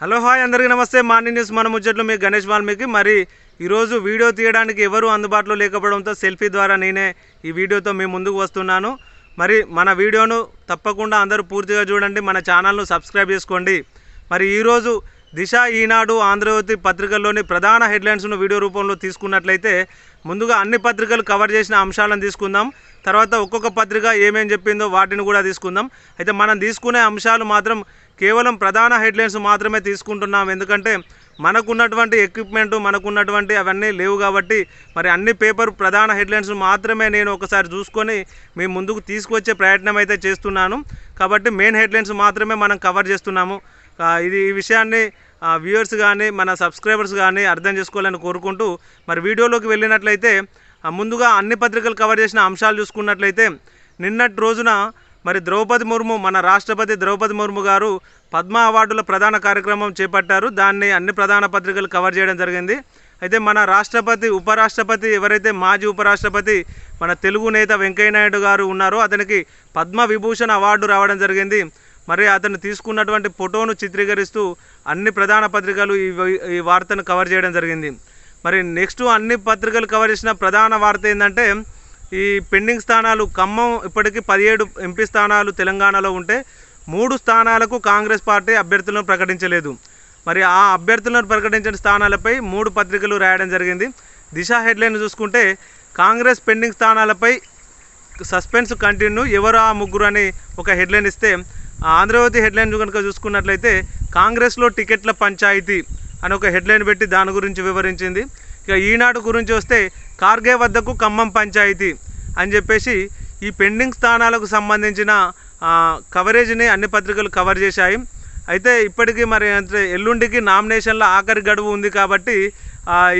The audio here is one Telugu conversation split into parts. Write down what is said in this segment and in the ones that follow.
హలో హాయ్ అందరికీ నమస్తే. మార్నింగ్ న్యూస్ మన ముచ్చట్లు మీ గణేష్ వాల్మీకి. మరి ఈరోజు వీడియో తీయడానికి ఎవరు అందుబాటులో లేకపోవడంతో సెల్ఫీ ద్వారా నేనే ఈ వీడియోతో మీ ముందుకు వస్తున్నాను. మరి మన వీడియోను తప్పకుండా అందరూ పూర్తిగా చూడండి మన ఛానల్ను సబ్స్క్రైబ్ చేసుకోండి. మరి ఈరోజు దిశ ఈనాడు ఆంధ్రజ్యోతి పత్రికల్లోని ప్రధాన హెడ్లైన్స్ను వీడియో రూపంలో తీసుకున్నట్లయితే ముందుగా అన్ని పత్రికలు కవర్ చేసిన అంశాలను తీసుకుందాం. తర్వాత ఒక్కొక్క పత్రిక ఏమేం చెప్పిందో వాటిని కూడా తీసుకుందాం. అయితే మనం తీసుకునే అంశాలు మాత్రం కేవలం ప్రధాన హెడ్లైన్స్ మాత్రమే తీసుకుంటున్నాం. ఎందుకంటే మనకున్నటువంటి ఎక్విప్మెంట్ మనకున్నటువంటి అవన్నీ లేవు కాబట్టి మరి అన్ని పేపర్ ప్రధాన హెడ్లైన్స్ మాత్రమే నేను ఒకసారి చూసుకొని మీ ముందుకు తీసుకొచ్చే ప్రయత్నం అయితే చేస్తున్నాను. కాబట్టి మెయిన్ హెడ్లైన్స్ మాత్రమే మనం కవర్ చేస్తున్నాము. ఇది ఈ విషయాన్ని వ్యూవర్స్ కానీ మన సబ్స్క్రైబర్స్ కానీ అర్థం చేసుకోవాలని కోరుకుంటూ మరి వీడియోలోకి వెళ్ళినట్లయితే ముందుగా అన్ని పత్రికలు కవర్ చేసిన అంశాలు చూసుకున్నట్లయితే నిన్నటి రోజున మరి ద్రౌపది ముర్ము మన రాష్ట్రపతి ద్రౌపది ముర్ము గారు పద్మ అవార్డుల ప్రధాన కార్యక్రమం చేపట్టారు. దాన్ని అన్ని ప్రధాన పత్రికలు కవర్ చేయడం జరిగింది. అయితే మన రాష్ట్రపతి ఉపరాష్ట్రపతి ఎవరైతే మాజీ ఉపరాష్ట్రపతి మన తెలుగు నేత వెంకయ్యనాయుడు గారు ఉన్నారో అతనికి పద్మ విభూషణ్ అవార్డు రావడం జరిగింది. మరి అతను తీసుకున్నటువంటి ఫోటోను చిత్రీకరిస్తూ అన్ని ప్రధాన పత్రికలు ఈ ఈ వార్తను కవర్ చేయడం జరిగింది. మరి నెక్స్ట్ అన్ని పత్రికలు కవర్ చేసిన ప్రధాన వార్త ఏంటంటే ఈ పెండింగ్ స్థానాలు ఖమ్మం ఇప్పటికీ పదిహేడు ఎంపీ స్థానాలు తెలంగాణలో ఉంటే మూడు స్థానాలకు కాంగ్రెస్ పార్టీ అభ్యర్థులను ప్రకటించలేదు. మరి ఆ అభ్యర్థులను ప్రకటించిన స్థానాలపై మూడు పత్రికలు రాయడం జరిగింది. దిశ హెడ్లైన్ చూసుకుంటే కాంగ్రెస్ పెండింగ్ స్థానాలపై సస్పెన్స్ కంటిన్యూ ఎవరు ఆ ముగ్గురు అని ఒక హెడ్లైన్ ఇస్తే ఆంధ్రవతి హెడ్లైన్ కనుక చూసుకున్నట్లయితే కాంగ్రెస్లో టికెట్ల పంచాయతీ అని ఒక హెడ్లైన్ పెట్టి దాని గురించి వివరించింది. ఇక ఈనాడు గురించి వస్తే కార్గే వద్దకు ఖమ్మం పంచాయతీ అని చెప్పేసి ఈ పెండింగ్ స్థానాలకు సంబంధించిన కవరేజ్ని అన్ని పత్రికలు కవర్ చేశాయి. అయితే ఇప్పటికీ మరి అంటే ఎల్లుండికి నామినేషన్ల ఆఖరి గడువు ఉంది కాబట్టి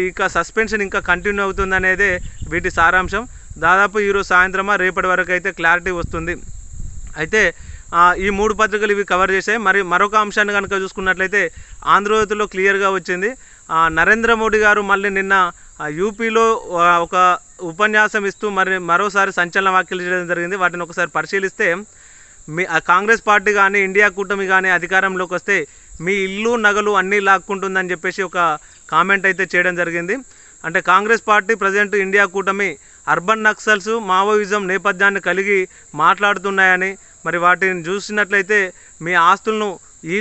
ఇక సస్పెన్షన్ ఇంకా కంటిన్యూ అవుతుంది అనేదే వీటి సారాంశం. దాదాపు ఈరోజు సాయంత్రమా రేపటి వరకు అయితే క్లారిటీ వస్తుంది. అయితే ఈ మూడు పత్రికలు ఇవి కవర్ చేశాయి. మరి మరొక అంశాన్ని కనుక చూసుకున్నట్లయితే ఆంధ్రజ్యోతిలో క్లియర్గా వచ్చింది. నరేంద్ర మోడీ గారు మళ్ళీ నిన్న యూపీలో ఒక ఉపన్యాసం ఇస్తూ మరి మరోసారి సంచలన వ్యాఖ్యలు చేయడం జరిగింది. వాటిని ఒకసారి పరిశీలిస్తే మీ ఆ కాంగ్రెస్ పార్టీ కానీ ఇండియా కూటమి కానీ అధికారంలోకి వస్తే మీ ఇల్లు నగలు అన్నీ లాక్కుంటుందని చెప్పేసి ఒక కామెంట్ అయితే చేయడం జరిగింది. అంటే కాంగ్రెస్ పార్టీ ప్రజెంట్ ఇండియా కూటమి అర్బన్ నక్సల్స్ మావోయిజం నేపథ్యాన్ని కలిగి మాట్లాడుతున్నాయని మరి వాటిని చూసినట్లయితే మీ ఆస్తులను ఈ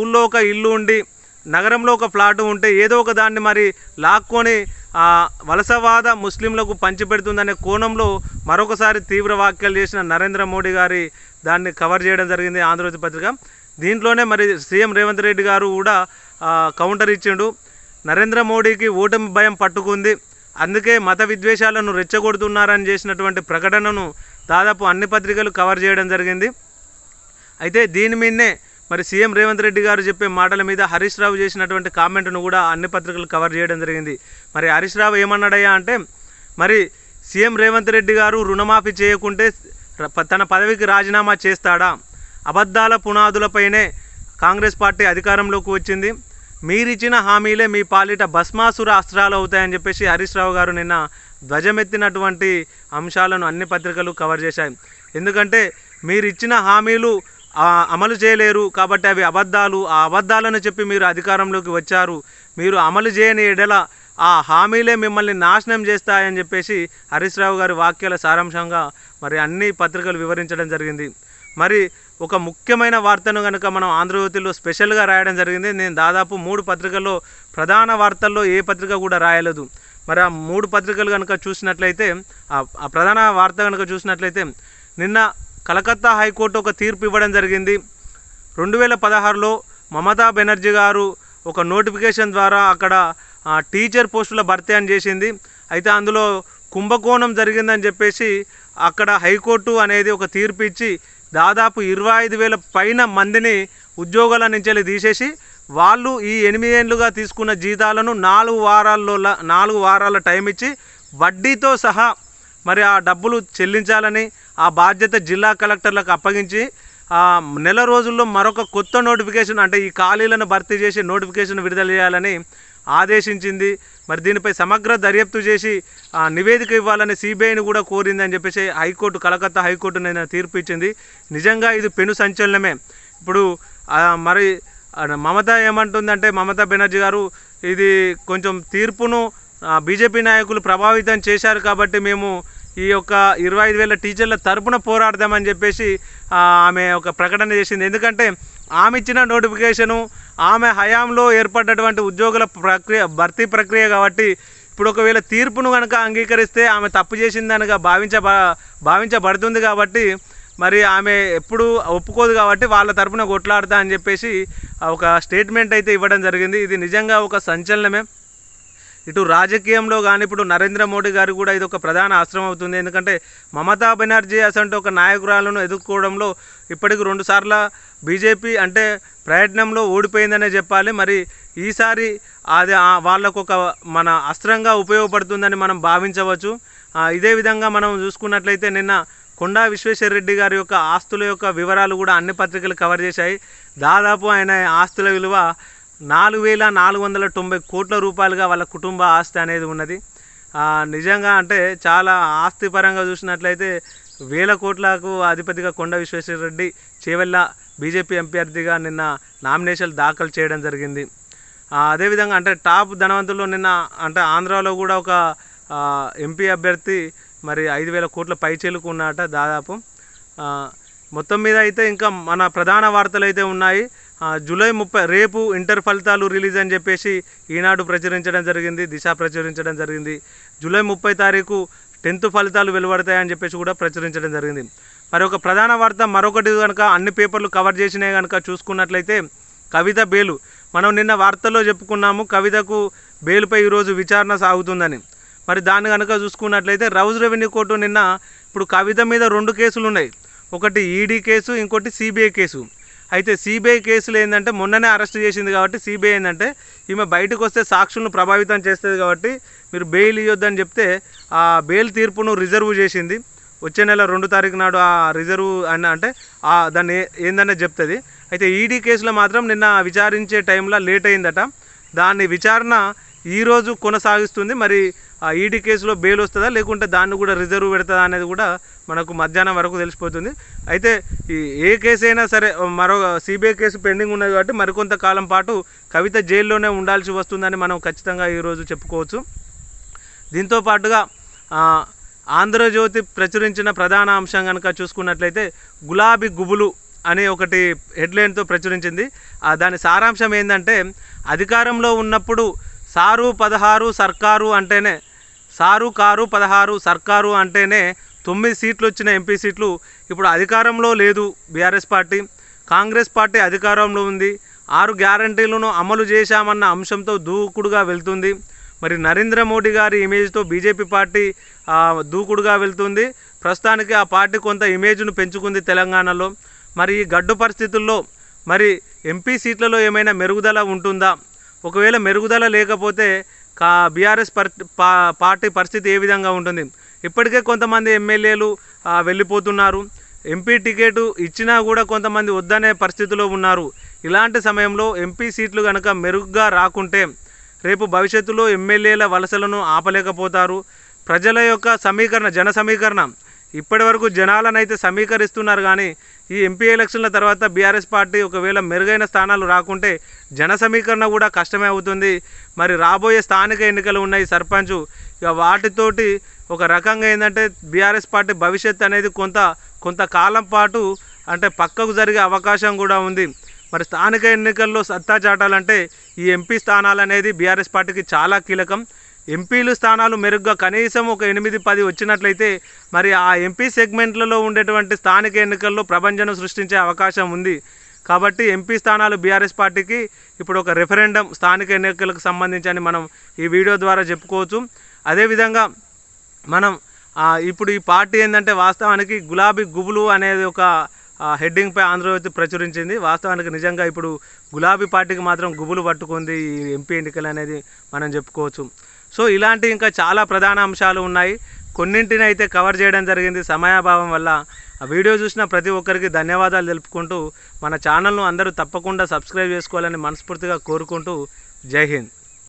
ఊళ్ళో ఒక ఇల్లు ఉండి నగరంలో ఒక ఫ్లాట్ ఉంటే ఏదో ఒక దాన్ని మరి లాక్కొని వలసవాద ముస్లింలకు పంచిపెడుతుందనే కోణంలో మరొకసారి తీవ్ర వ్యాఖ్యలు చేసిన నరేంద్ర మోడీ గారి దాన్ని కవర్ చేయడం జరిగింది ఆంధ్రజ్యోతి పత్రిక. దీంట్లోనే మరి సీఎం రేవంత్ రెడ్డి గారు కూడా కౌంటర్ ఇచ్చిండు. నరేంద్ర మోడీకి ఓటమి భయం పట్టుకుంది. అందుకే మత విద్వేషాలను రెచ్చగొడుతున్నారని చేసినటువంటి ప్రకటనను దాదాపు అన్ని పత్రికలు కవర్ చేయడం జరిగింది. అయితే దీని మీదనే మరి సీఎం రేవంత్ రెడ్డి గారు చెప్పే మాటల మీద హరీష్ రావు చేసినటువంటి కామెంట్ను కూడా అన్ని పత్రికలు కవర్ చేయడం జరిగింది. మరి హరీష్ రావు ఏమన్నాడయ్యా అంటే మరి సీఎం రేవంత్ రెడ్డి గారు రుణమాఫీ చేయకుంటే తన పదవికి రాజీనామా చేస్తాడా? అబద్ధాల పునాదులపైనే కాంగ్రెస్ పార్టీ అధికారంలోకి వచ్చింది. మీరిచ్చిన హామీలే మీ పాలిట భస్మాసుర అస్త్రాలు అవుతాయని చెప్పేసి హరీష్ రావు గారు నిన్న ధ్వజమెత్తినటువంటి అంశాలను అన్ని పత్రికలు కవర్ చేశాయి. ఎందుకంటే మీరిచ్చిన హామీలు అమలు చేయలేరు కాబట్టి అవి అబద్ధాలు. ఆ అబద్ధాలను చెప్పి మీరు అధికారంలోకి వచ్చారు. మీరు అమలు చేయని ఎడల ఆ హామీలే మిమ్మల్ని నాశనం చేస్తాయని చెప్పేసి హరీష్ రావు గారి వాక్యాల సారాంశంగా మరి అన్ని పత్రికలు వివరించడం జరిగింది. మరి ఒక ముఖ్యమైన వార్తను కనుక మనం ఆంధ్రజ్యోతిలో స్పెషల్గా రాయడం జరిగింది. నేను దాదాపు మూడు పత్రికల్లో ప్రధాన వార్తల్లో ఏ పత్రిక కూడా రాయలేదు. మరి ఆ మూడు పత్రికలు కనుక చూసినట్లయితే ఆ ఆ ప్రధాన వార్త కనుక చూసినట్లయితే నిన్న కలకత్తా హైకోర్టు ఒక తీర్పు ఇవ్వడం జరిగింది. రెండు వేల పదహారులో మమతా బెనర్జీ గారు ఒక నోటిఫికేషన్ ద్వారా అక్కడ టీచర్ పోస్టుల భర్తీ అని చేసింది. అయితే అందులో కుంభకోణం జరిగిందని చెప్పేసి అక్కడ హైకోర్టు అనేది ఒక తీర్పు ఇచ్చి దాదాపు ఇరవై ఐదు వేల పైన మందిని ఉద్యోగాల నుంచి తీసేసి వాళ్ళు ఈ ఎనిమిదేళ్ళుగా తీసుకున్న జీతాలను నాలుగు వారాల్లో నాలుగు వారాల టైం ఇచ్చి వడ్డీతో సహా మరి ఆ డబ్బులు చెల్లించాలని ఆ బాధ్యత జిల్లా కలెక్టర్లకు అప్పగించి నెల రోజుల్లో మరొక కొత్త నోటిఫికేషన్ అంటే ఈ ఖాళీలను భర్తీ చేసి నోటిఫికేషన్ విడుదల చేయాలని ఆదేశించింది. మరి దీనిపై సమగ్ర దర్యాప్తు చేసి నివేదిక ఇవ్వాలని సిబిఐని కూడా కోరిందని చెప్పేసి హైకోర్టు కలకత్తా హైకోర్టు నిన్న తీర్పు ఇచ్చింది. నిజంగా ఇది పెను సంచలనమే. ఇప్పుడు మరి మమత ఏమంటుందంటే మమతా బెనర్జీ గారు ఇది కొంచెం తీర్పును బీజేపీ నాయకులు ప్రభావితం చేశారు కాబట్టి మేము ఈ యొక్క ఇరవై ఐదు వేల టీచర్ల తరపున పోరాడదామని చెప్పేసి ఆమె ఒక ప్రకటన చేసింది. ఎందుకంటే ఆమె ఇచ్చిన నోటిఫికేషను ఆమె హయాంలో ఏర్పడ్డటువంటి ఉద్యోగుల ప్రక్రియ భర్తీ ప్రక్రియ కాబట్టి ఇప్పుడు ఒకవేళ తీర్పును కనుక అంగీకరిస్తే ఆమె తప్పు చేసిందనగా భావించ భావించబడుతుంది కాబట్టి మరి ఆమె ఎప్పుడు ఒప్పుకోదు కాబట్టి వాళ్ళ తరపున కొట్లాడతా అని చెప్పేసి ఒక స్టేట్మెంట్ అయితే ఇవ్వడం జరిగింది. ఇది నిజంగా ఒక సంచలనమే. ఇటు రాజకీయంలో కానీ ఇప్పుడు నరేంద్ర మోడీ గారు కూడా ఇది ఒక ప్రధాన అస్త్రం అవుతుంది. ఎందుకంటే మమతా బెనర్జీ అసంటే ఒక నాయకురాలను ఎదుర్కోవడంలో ఇప్పటికి రెండు సార్ల బీజేపీ అంటే ప్రయత్నంలో ఓడిపోయిందనే చెప్పాలి. మరి ఈసారి అది వాళ్ళకు ఒక మన అస్త్రంగా ఉపయోగపడుతుందని మనం భావించవచ్చు. ఇదే విధంగా మనం చూసుకున్నట్లయితే నిన్న కొండా విశ్వేశ్వర రెడ్డి గారి యొక్క ఆస్తుల యొక్క వివరాలు కూడా అన్ని పత్రికలు కవర్ చేశాయి. దాదాపు ఆయన ఆస్తుల విలువ నాలుగు వేల నాలుగు వందల తొంభై కోట్ల రూపాయలుగా వాళ్ళ కుటుంబ ఆస్తి అనేది ఉన్నది. నిజంగా అంటే చాలా ఆస్తి పరంగా చూసినట్లయితే వేల కోట్లకు అధిపతిగా కొండ విశ్వేశ్వర రెడ్డి చేవెళ్ళ బీజేపీ అభ్యర్థిగా నిన్న నామినేషన్ దాఖలు చేయడం జరిగింది. అదేవిధంగా అంటే టాప్ ధనవంతుల్లో నిన్న అంటే ఆంధ్రాలో కూడా ఒక ఎంపీ అభ్యర్థి మరి ఐదు వేల కోట్ల పైచేలుకు ఉన్నట దాదాపు. మొత్తం మీద అయితే ఇంకా మన ప్రధాన వార్తలు అయితే ఉన్నాయి. జూలై ముప్పై రేపు ఇంటర్ ఫలితాలు రిలీజ్ అని చెప్పేసి ఈనాడు ప్రచురించడం జరిగింది దిశ ప్రచురించడం జరిగింది. జూలై ముప్పై తారీఖు టెన్త్ ఫలితాలు వెలువడతాయని చెప్పేసి కూడా ప్రచురించడం జరిగింది. మరి ఒక ప్రధాన వార్త మరొకటి కనుక అన్ని పేపర్లు కవర్ చేసినాయి కనుక చూసుకున్నట్లయితే కవిత బేలు. మనం నిన్న వార్తల్లో చెప్పుకున్నాము కవితకు బెయిల్పై ఈరోజు విచారణ సాగుతుందని. మరి దాన్ని కనుక చూసుకున్నట్లయితే రౌజ్ రెవెన్యూ కోర్టు నిన్న ఇప్పుడు కవిత మీద రెండు కేసులు ఉన్నాయి ఒకటి ఈడీ కేసు ఇంకోటి సిబిఐ కేసు. అయితే సిబిఐ కేసులు ఏంటంటే మొన్ననే అరెస్ట్ చేసింది కాబట్టి సిబిఐ ఏంటంటే ఈమె బయటకు వస్తే సాక్షులను ప్రభావితం చేస్తుంది కాబట్టి మీరు బెయిల్ ఇవ్వద్దని చెప్తే ఆ బెయిల్ తీర్పును రిజర్వ్ చేసింది. వచ్చే నెల రెండు తారీఖు నాడు ఆ రిజర్వ్ అన్న అంటే ఆ దాన్ని ఏందనే చెప్తుంది. అయితే ఈడీ కేసులో మాత్రం నిన్న విచారించే టైంలో లేట్ అయిందట. దాన్ని విచారణ ఈరోజు కొనసాగిస్తుంది. మరి ఆ ఈడీ కేసులో బెయిల్ వస్తుందా లేకుంటే దాన్ని కూడా రిజర్వ్ పెడుతుందా అనేది కూడా మనకు మధ్యాహ్నం వరకు తెలిసిపోతుంది. అయితే ఈ ఏ కేసు అయినా సరే మరో సిబిఐ కేసు పెండింగ్ ఉన్నది కాబట్టి మరికొంత కాలం పాటు కవిత జైల్లోనే ఉండాల్సి వస్తుందని మనం ఖచ్చితంగా ఈరోజు చెప్పుకోవచ్చు. దీంతో పాటుగా ఆంధ్రజ్యోతి ప్రచురించిన ప్రధాన అంశం కనుక చూసుకున్నట్లయితే గులాబీ గుబులు అనే ఒకటి హెడ్లైన్తో ప్రచురించింది. ఆ, దాని సారాంశం ఏంటంటే అధికారంలో ఉన్నప్పుడు సారు పదహారు సర్కారు అంటేనే సారు కారు పదహారు సర్కారు అంటేనే తొమ్మిది సీట్లు వచ్చిన ఎంపీ సీట్లు ఇప్పుడు అధికారంలో లేదు బీఆర్ఎస్ పార్టీ. కాంగ్రెస్ పార్టీ అధికారంలో ఉంది. ఆరు గ్యారంటీలను అమలు చేశామన్న అంశంతో దూకుడుగా వెళ్తుంది. మరి నరేంద్ర మోడీ గారి ఇమేజ్తో బీజేపీ పార్టీ దూకుడుగా వెళ్తుంది. ప్రస్తుతానికి ఆ పార్టీ కొంత ఇమేజ్ను పెంచుకుంది తెలంగాణలో. మరి ఈ గడ్డు పరిస్థితుల్లో మరి ఎంపీ సీట్లలో ఏమైనా మెరుగుదల ఉంటుందా? ఒకవేళ మెరుగుదల లేకపోతే కా బీఆర్ఎస్ పార్టీ పరిస్థితి ఏ విధంగా ఉంటుంది? ఇప్పటికే కొంతమంది ఎమ్మెల్యేలు వెళ్ళిపోతున్నారు. ఎంపీ టికెట్ ఇచ్చినా కూడా కొంతమంది వద్దనే పరిస్థితిలో ఉన్నారు. ఇలాంటి సమయంలో ఎంపీ సీట్లు కనుక మెరుగ్గా రాకుంటే రేపు భవిష్యత్తులో ఎమ్మెల్యేల వలసలను ఆపలేకపోతారు. ప్రజల యొక్క సమీకరణ జన సమీకరణ. ఇప్పటి వరకు జనాలనైతే సమీకరిస్తున్నారు కానీ ఈ ఎంపీ ఎలక్షన్ల తర్వాత బీఆర్ఎస్ పార్టీ ఒకవేళ మెరుగైన స్థానాలు రాకుంటే జన సమీకరణ కూడా కష్టమే అవుతుంది. మరి రాబోయే స్థానిక ఎన్నికలు ఉన్నాయి సర్పంచ్ ఇక వాటితోటి ఒక రకంగా ఏంటంటే బీఆర్ఎస్ పార్టీ భవిష్యత్ అనేది కొంత కొంతకాలం పాటు అంటే పక్కకు జరిగే అవకాశం కూడా ఉంది. మరి స్థానిక ఎన్నికల్లో సత్తా చాటాలంటే ఈ ఎంపీ స్థానాలు అనేది బీఆర్ఎస్ పార్టీకి చాలా కీలకం. ఎంపీలు స్థానాలు మెరుగ్గా కనీసం ఒక ఎనిమిది పది వచ్చినట్లయితే మరి ఆ ఎంపీ సెగ్మెంట్లలో ఉండేటువంటి స్థానిక ఎన్నికల్లో ప్రభంజనం సృష్టించే అవకాశం ఉంది. కాబట్టి ఎంపీ స్థానాలు బీఆర్ఎస్ పార్టీకి ఇప్పుడు ఒక రెఫరెండం స్థానిక ఎన్నికలకు సంబంధించి అని మనం ఈ వీడియో ద్వారా చెప్పుకోవచ్చు. అదేవిధంగా మనం ఇప్పుడు ఈ పార్టీ ఏంటంటే వాస్తవానికి గులాబీ గుబులు అనేది ఒక హెడ్డింగ్పై ఆంధ్రజ్యోతి ప్రచురించింది. వాస్తవానికి నిజంగా ఇప్పుడు గులాబీ పార్టీకి మాత్రం గుబులు పట్టుకుంది ఈ ఎంపీ ఎన్నికలు అనేది మనం చెప్పుకోవచ్చు. సో ఇలాంటి ఇంకా చాలా ప్రధాన అంశాలు ఉన్నాయి. కొన్నింటిని అయితే కవర్ చేయడం జరిగింది సమయాభావం వల్ల. ఆ వీడియో చూసిన ప్రతి ఒక్కరికి ధన్యవాదాలు తెలుపుకుంటూ మన ఛానల్ను అందరూ తప్పకుండా సబ్స్క్రైబ్ చేసుకోవాలని మనస్ఫూర్తిగా కోరుకుంటూ. జై హింద్.